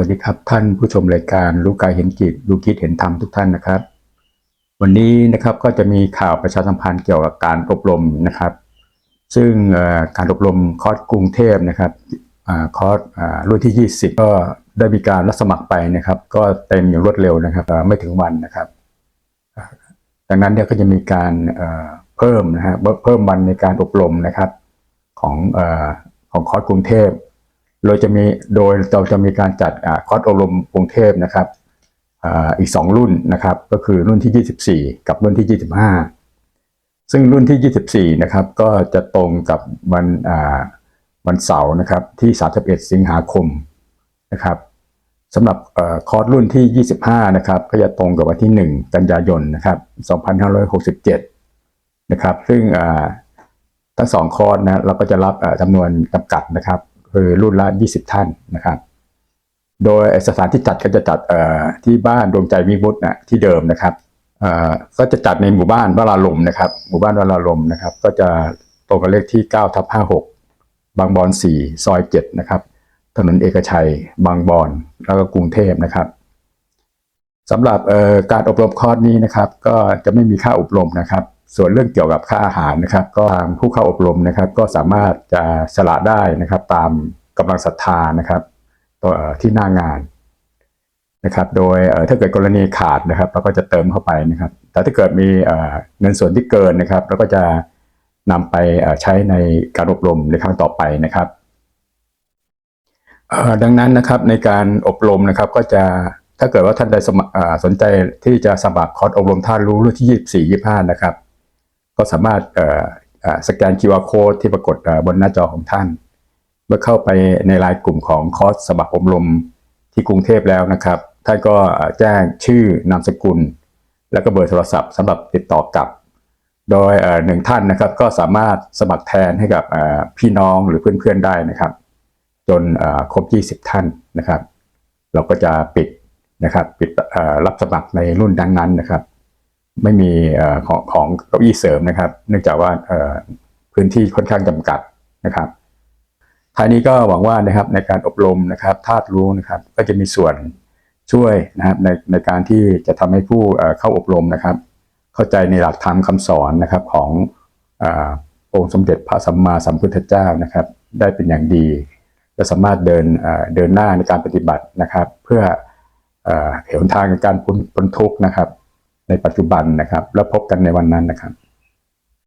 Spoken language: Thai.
วัสดีครับท่านผู้ชมรายการรู้กายเห็นจิตรู้คิดเห็นธรรมทุกท่านนะครับ วันนี้นะครับก็จะมีข่าวประชาสัมพันธ์เกี่ยวกับการอบรมนะครับ ซึ่งการอบรมคอร์สกรุงเทพนะครับอคอร์สรุ่นที่ 20 ก็ได้มีการรับสมัครไปนะครับ ก็เต็มอย่างรวดเร็วนะครับไม่ถึงวันนะครับดังนั้นเนี่ยก็จะมีการเพิ่มนะฮะเพิ่มวันในการอบรมนะครับของอของคอร์สกรุงเทพ เราจะมีโดยเราจะมีการจัดอคอร์สอบรมกรุงเทพนะครับอีก 2 รุ่นนะครับ ก็คือรุ่นที่ 24 กับรุ่นที่ 25 ซึ่งรุ่นที่ 24 นะครับ ก็จะตรงกับวันวันเสาร์นะครับที่ 31 สิงหาคมนะครับสำหรับอคอร์สรุ่นที่ 25 นะครับ ก็จะตรงกับวันที่ 1 กันยายนนะครับ 2567 นะครับ ซึ่งทั้งสองคอร์สนะเราก็จะรับจำนวนจำกัดนะครับ คือรุ่นละ 20 ท่านนะครับ โดยสถานที่จัดก็จะจัดที่บ้านดวงใจวิมุตนะที่เดิมนะครับก็จะจัดในหมู่บ้านวราลมนะครับ หมู่บ้านวราลมนะครับ ก็จะตรงกับเลขที่9ทับ56 บางบอน4ซอย7นะครับ ถนนเอกชัย บางบอน แล้วก็กรุงเทพนะครับ สำหรับการอบรมคอร์สนี้นะครับ ก็จะไม่มีค่าอบรมนะครับ ส่วนเรื่องเกี่ยวกับค่าอาหารนะครับ ก็ทางผู้เข้าอบรมนะครับ ก็สามารถจะสละได้นะครับ ตามกำลังศรัทธานะครับตัวที่หน้างานนะครับ โดยถ้าเกิดกรณีขาดนะครับเราก็จะเติมเข้าไปนะครับ แต่ถ้าเกิดมีเงินส่วนที่เกินนะครับเราก็จะนำไปใช้ในการอบรมในครั้งต่อไปนะครับดังนั้นนะครับในการอบรมนะครับก็จะ ถ้าเกิดว่าท่านใดสมัครอ่าสนใจที่จะสมัครคอร์สอบรมท่านรู้รุ่นที่ 24 25 นะครับ ก็สามารถสแกน QR code ที่ปรากฏบนหน้าจอของท่าน เมื่อเข้าไปในรายกลุ่มของคอร์สสมัครอบรมที่กรุงเทพแล้วนะครับ ท่านก็แจ้งชื่อนามสกุล แล้วก็เบอร์โทรศัพท์สำหรับติดต่อกลับ โดยหนึ่งท่านนะครับก็สามารถสมัครแทนให้กับพี่น้องหรือเพื่อนๆได้นะครับ จนครบ 20 ท่านนะครับ เราก็จะปิด นะครับปิดรับสมัครในรุ่นดังนั้นนะครับ ไม่มีอของของเก้าอี้เสริมนะครับ เนื่องจากว่าพื้นที่ค่อนข้างจำกัดนะครับท้ายนี้ก็หวังว่านะครับในการอบรมนะครับธาตุรู้นะครับ ก็จะมีส่วนช่วยนะครับในในการที่จะทำให้ผู้เข้าอบรมนะครับ เข้าใจในหลักธรรมคำสอนนะครับขององค์สมเด็จพระสัมมาสัมพุทธเจ้านะครับ ได้เป็นอย่างดีจะสามารถเดินเดินหน้าในการปฏิบัตินะครับ เพื่อ ห็นทางในการพ้นพ้นทุกข์นะครับ ในปัจจุบันนะครับ แล้วพบกันในวันนั้นนะครับ